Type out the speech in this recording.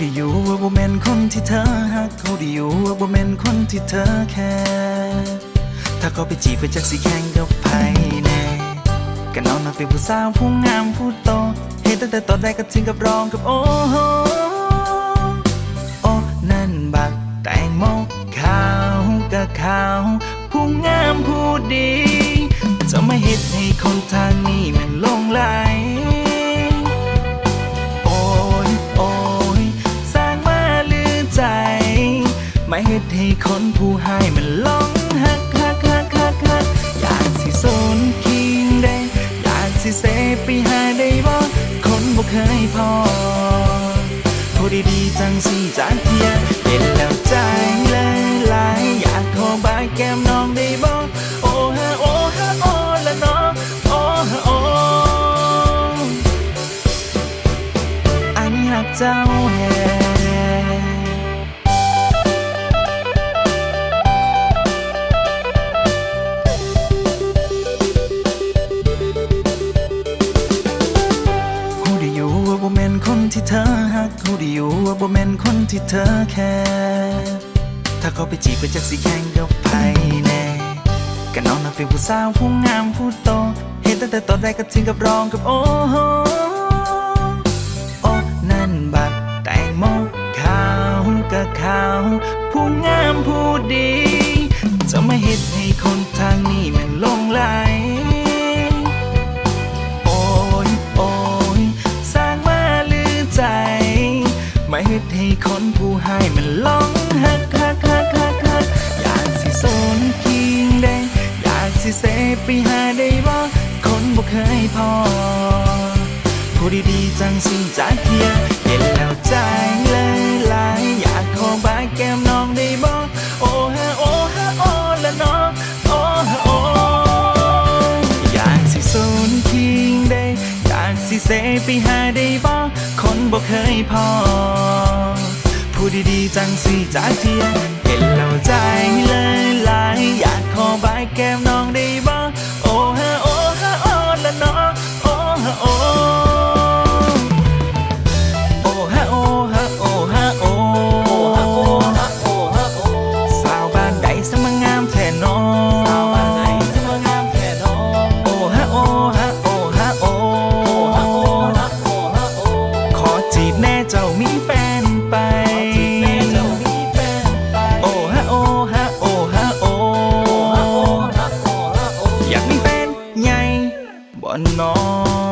ฮู้ดีอยู่ว่าบ่แม่นคนที่เธอฮักฮู้ดีอยู่ว่าบ่แม่นคนที่เธอแค่ถ้าเขาไปจีบไปจักสิแข่งกับไผแน่ก็น้องน่ะเป็นผู้สาวผู้งามผู้โตเห็นตั้งแต่ตอนแรกก็ถึงกับร้องกับโอ้โหโอ้นั่นบักแตงโมขาวก็ขาวผู้งามผู้ดีจะไม่เฮ็ดให้คนทางนี้มันลงไหล เฮ็ดให้คนผู้ให้มันหลงหักหักหักหักหักอยากสิสนคิงได้อยากสิเซไปหาได้บ่คนบ่เคยพอพูดดีจังสิจากเทียเห็นแล้วใจเลยลายอยากขอบายแก้มน้องได้บ่โอ้ฮะโอ้ฮะโอ้ละน้องโอ้ฮะโอ้อันหักเจ้าแฮฮู้ ที่เธอฮักฮู้ดีอยู่ว่าบ่แม่นคนที่เธอแค่ถ้าเขาไปจีบก็จักสิแข่งกับไผแน่ก็น้องน่ะเป็นผู้สาวผู้งามผู้โตเห็นตั้งแต่ตอนแรกก็ถึงกับร้องกับโอ้โหโอ้นั่นบักแตงโมขาวก็ขาวผู้งามผู้ดีจะไม่เห็ดให้คน ฮ็ดให้คนผู้ให้มันหลงหักฮักฮักฮักหักอยากสิสนคิงได้อยากสิเซไปหาได้บ่คนบ่เคยพอพูดดีๆจังสิจากเทียเห็นแล้วใจเลยลายอยากขอบายแก้มน้องได้บ่ สิเซไปหาได้บ่คนบ่เคยพอ ผู้ดีๆจังสิจากเทียเห็นเราใจเลยหลายอยากขอบายแก้มน้อง I know.